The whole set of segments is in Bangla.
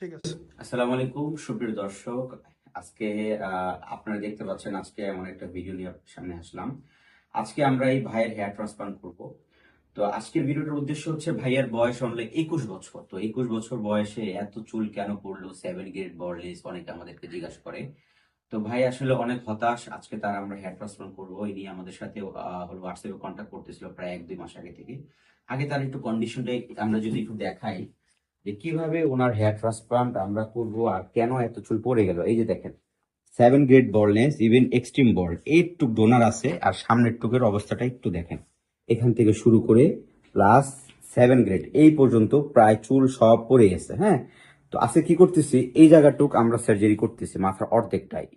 ঠিক আছে। আসসালামু আলাইকুম, সুপ্রিয় দর্শক। আজকে আপনারা দেখতে পাচ্ছেন, আজকে এমন একটা ভিডিও নিয়ে সামনে আসলাম। আজকে আমরা এই ভাইয়ের হেয়ার ট্রান্সপ্লান্ট করব। তো আজকের ভিডিওটার উদ্দেশ্য হচ্ছে, ভাইয়ের বয়স অনলি একুশ বছর। তো একুশ বছর বয়সে এত চুল কেন পড়ল? সেভেন গ্রেড বর্লিস অনেকে আমাদেরকে জিজ্ঞাসা করে। তো ভাই আসলে অনেক হতাশ। আজকে তার আমরা হেয়ার ট্রান্সপ্লান্ট করব। এই নিয়ে আমাদের সাথে হলো হোয়াটসঅ্যাপে কন্ট্যাক্ট করতেছিল প্রায় এক দুই মাস আগে থেকে। আগে তার একটু কন্ডিশনটাই আমরা যদি একটু দেখাই যে কীভাবে ওনার হেয়ার ট্রান্সপ্লান্ট আমরা করব আর কেন এত চুল পড়ে গেল? এই যে দেখেন seven grade baldness even extreme bald এইটুক ডোনার আছে আর সামনের টুকের অবস্থাটা একটু দেখেন। এখান থেকে শুরু করে প্লাস সেভেন গ্রেড এই পর্যন্ত প্রায় চুল সব পড়ে গেছে হ্যাঁ? তো আজকে কি করতেছি? এই জায়গাটুক আমরা সার্জারি করতেছি মাথার অর্ধেকটাই।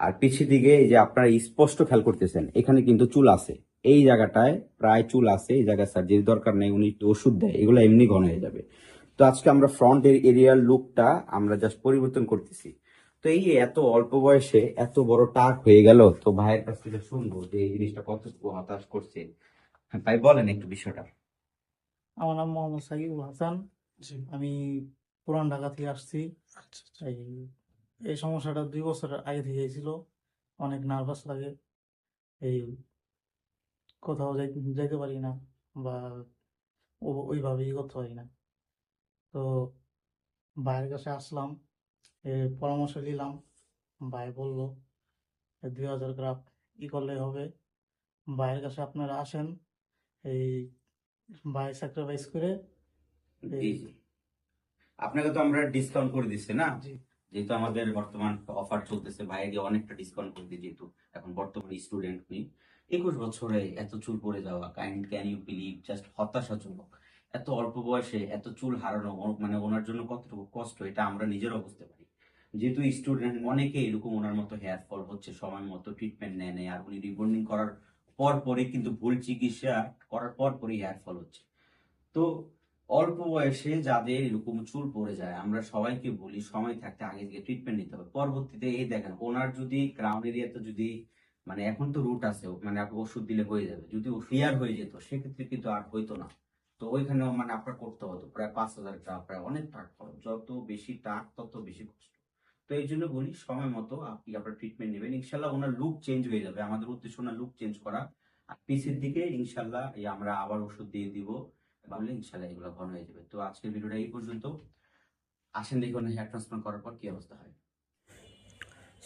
আর পিছের দিকে যে আপনারা স্পষ্ট খেয়াল করতেছেন, এখানে কিন্তু চুল আছে। এই জায়গাটায় প্রায় চুল আছে, এই জায়গায় সার্জারি দরকার নেই, উনি একটু ওষুধ দেয়, এগুলো এমনি ঘন হয়ে যাবে। তো আজকে আমরা ফ্রন্ট এর এরিয়ার লুকটা আমরা জাস্ট পরিবর্তন করতেছি। তো এই যে এত অল্প বয়সে এত বড় টাক হয়ে গেল তো ভাইয়ের কাছ থেকে শুনব যে এই জিনিসটা কতটুকু হতাশ করছে। হ্যাঁ, ভাই বলেন একটু বিষয়টা। আমার নাম মোহাম্মদ সাকিবুল হাসান। জি। আমি পুরান ঢাকা থেকে আসছি। আচ্ছা আচ্ছা। এই সমস্যাটা দুই বছর আগে থেকে ছিল অনেক নার্ভাস লাগে। এই কোথাও যাই যাইতে পারি না বা ও- ওইভাবেই করতে পারি না। তো ভাইয়ের কাছে আসলাম পরামর্শ নিলাম। ভাই বলল দুই হাজার গ্রাম ই করলে হবে? ভাইয়ের কাছে আপনারা আসেন এই ভাই স্যাক্রিফাইস করে আপনাকে তো আমরা ডিসকাউন্ট করে দিচ্ছি না? যেহেতু আমাদের বর্তমান অফার চলতেছে ভাইকে অনেকটা ডিসকাউন্ট করে দিই যেহেতু এখন বর্তমানে স্টুডেন্ট উনি একুশ বছরে এত চুল পড়ে যাওয়া kind can you believe just হতাশাজনক। এত অল্প বয়সে এত চুল হারানো মানে ওনার জন্য কতটুকু কষ্ট, এটা আমরা নিজেরাও বুঝতে পারি। যেহেতু স্টুডেন্ট অনেকে এরকম ওনার মতো হেয়ার ফল হচ্ছে, সময় মতো ট্রিটমেন্ট নেয় নেই, আর উনি রিবন্ডিং করার পর পরে কিন্তু ভুল চিকিৎসা করার পর পরই হেয়ার ফল হচ্ছে। তো অল্প বয়সে যাদের এরকম চুল পড়ে যায়, আমরা সবাইকে বলি সময় থাকতে আগে থেকে ট্রিটমেন্ট নিতে হবে। পরবর্তীতে এই দেখেন, ওনার যদি ক্রাউন এরিয়াতে যদি মানে এখন তো রুট আছে মানে ওষুধ দিলে হয়ে যাবে, যদি ক্লিয়ার হয়ে যেত, সেক্ষেত্রে কিন্তু আর হইতো না। তো ওইখানে মানে আপনার করতে হতো, প্রায় পাঁচ হাজার টাকা, প্রায় অনেক টাকা খরচ। যত বেশি টাক, তত বেশি কষ্ট। তো এই জন্য বলি, সময় মতো আপনি আপনার ট্রিটমেন্ট নেবেন। ইনশাল্লাহ ওনার লুক চেঞ্জ হয়ে যাবে। আমাদের উদ্দেশ্য ওনার লুক চেঞ্জ করা। আর পিসের দিকে ইনশাল্লাহ আমরা আবার ওষুধ দিয়ে দিব। ভাবলে ইনশাল্লাহ এগুলো ঘন হয়ে যাবে। তো আজকের ভিডিওটা এই পর্যন্ত। আসেন দেখুন হেয়ার ট্রান্সপ্লান্ট করার পর কি অবস্থা হয়।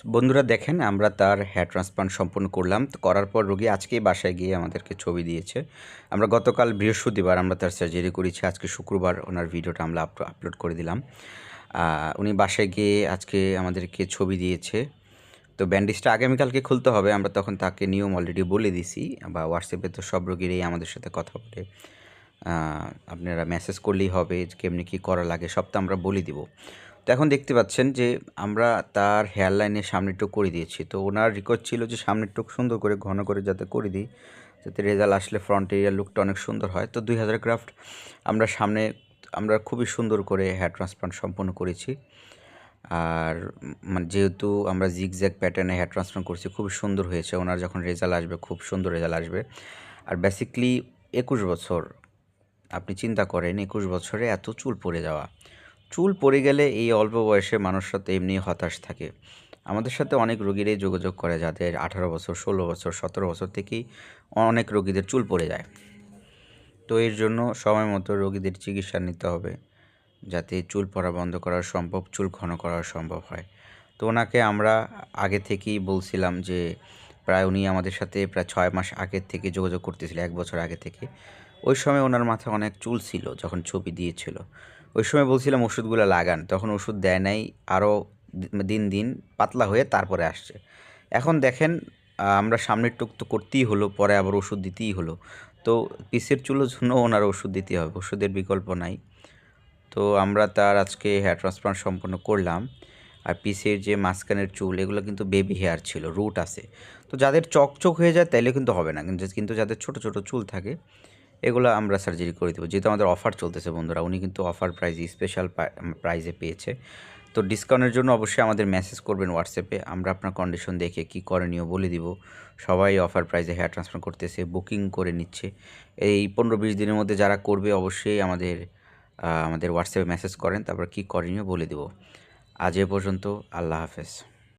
বন্ধুরা দেখেন, আমরা তার হেয়ার ট্রান্সপ্লান্ট সম্পূর্ণ করলাম। তো করার পর রোগী আজকেই বাসায় গিয়ে আমাদেরকে ছবি দিয়েছে। আমরা গতকাল বৃহস্পতিবার আমরা তার সার্জারি করেছি। আজকে শুক্রবার ওনার ভিডিওটা আমরা আপ- আপলোড করে দিলাম। উনি বাসায় গিয়ে আজকে আমাদেরকে ছবি দিয়েছে। তো ব্যান্ডেজটা আগামীকালকে খুলতে হবে। আমরা তখন তাকে নিয়ম অলরেডি বলে দিছি বা হোয়াটসঅ্যাপে তো সব রোগীরাই আমাদের সাথে কথা বলে আপনারা মেসেজ করলেই হবে কেমনি কী করা লাগে, সব তো আমরা বলে দিব। তো এখন দেখতে পাচ্ছেন যে আমরা তার হেয়ার লাইনের সামনেরটুক করে দিয়েছি। তো ওনার রিকোয়েস্ট ছিল যে সামনেরটুক সুন্দর করে, ঘন করে যাতে করে দিই, যাতে রেজাল্ট আসলে ফ্রন্ট এরিয়ার লুকটা অনেক সুন্দর হয়। তো দুই হাজার ক্রাফট আমরা সামনে, আমরা খুবই সুন্দর করে হেয়ার ট্রান্সপ্লান্ট সম্পন্ন করেছি। আর মানে যেহেতু আমরা জিগজ্যাগ প্যাটার্নে হেয়ার ট্রান্সপ্লান্ট করছি খুব সুন্দর হয়েছে। ওনার যখন রেজাল্ট আসবে, খুব সুন্দর রেজাল্ট আসবে। আর বেসিকলি একুশ বছর, আপনি চিন্তা করেন, একুশ বছরে এত চুল পড়ে যাওয়া। চুল পড়ে গেলে এই অল্প বয়সে মানুষরা তো এমনি হতাশ থাকে। আমাদের সাথে অনেক রোগীরাই যোগাযোগ করে যাদের আঠারো বছর, ষোলো বছর, সতেরো বছর থেকেই অনেক রোগীদের চুল পড়ে যায়। তো এর জন্য সময় মতো রোগীদের চিকিৎসা নিতে হবে যাতে চুল পড়া বন্ধ করা সম্ভব, চুল ঘন করা সম্ভব হয়। তো ওনাকে আমরা আগে থেকেই বলছিলাম যে প্রায় উনি আমাদের সাথে প্রায় ছয় মাস আগের থেকে যোগাযোগ করতেছিল, এক বছর আগে থেকে। ওই সময় ওনার মাথায় অনেক চুল ছিল যখন ছবি দিয়েছিল। ওই সময় বলছিলাম ওষুধগুলো লাগান। তখন ওষুধ দেয় নাই, আরও দিন দিন পাতলা হয়ে তারপরে আসছে। এখন দেখেন আমরা সামনের টুক তো করতেই হলো, পরে আবার ওষুধ দিতেই হলো। তো পিসের চুলোর জন্য ওনার ওষুধ দিতে হবে, ওষুধের বিকল্প নাই। তো আমরা তার আজকে হেয়ার ট্রান্সপ্লান্ট সম্পন্ন করলাম। আর পিসের যে মাঝখানের চুল, এগুলো কিন্তু বেবি হেয়ার ছিল রুট আছে। তো যাদের চকচক হয়ে যায়, তাইলে কিন্তু হবে না। কিন্তু কিন্তু যাদের ছোট ছোট চুল থাকে এগুলো আমরা সার্জারি করে দেবো। যেহেতু আমাদের অফার চলতেছে বন্ধুরা, উনি কিন্তু অফার প্রাইজে স্পেশাল প্রাইজে পেয়েছে। তো ডিসকাউন্টের জন্য অবশ্যই আমাদের মেসেজ করবেন হোয়াটসঅ্যাপে আমরা আপনার কন্ডিশন দেখে কি করণীয় বলে দিব। সবাই অফার প্রাইজে হেয়ার ট্রান্সফার করতেছে বুকিং করে নিচ্ছে। এই পনেরো বিশ দিনের মধ্যে যারা করবে অবশ্যই আমাদের আমাদের হোয়াটসঅ্যাপে মেসেজ করেন, তারপর কী করণীয় বলে দেব। আজ এ পর্যন্ত আল্লাহ হাফেজ।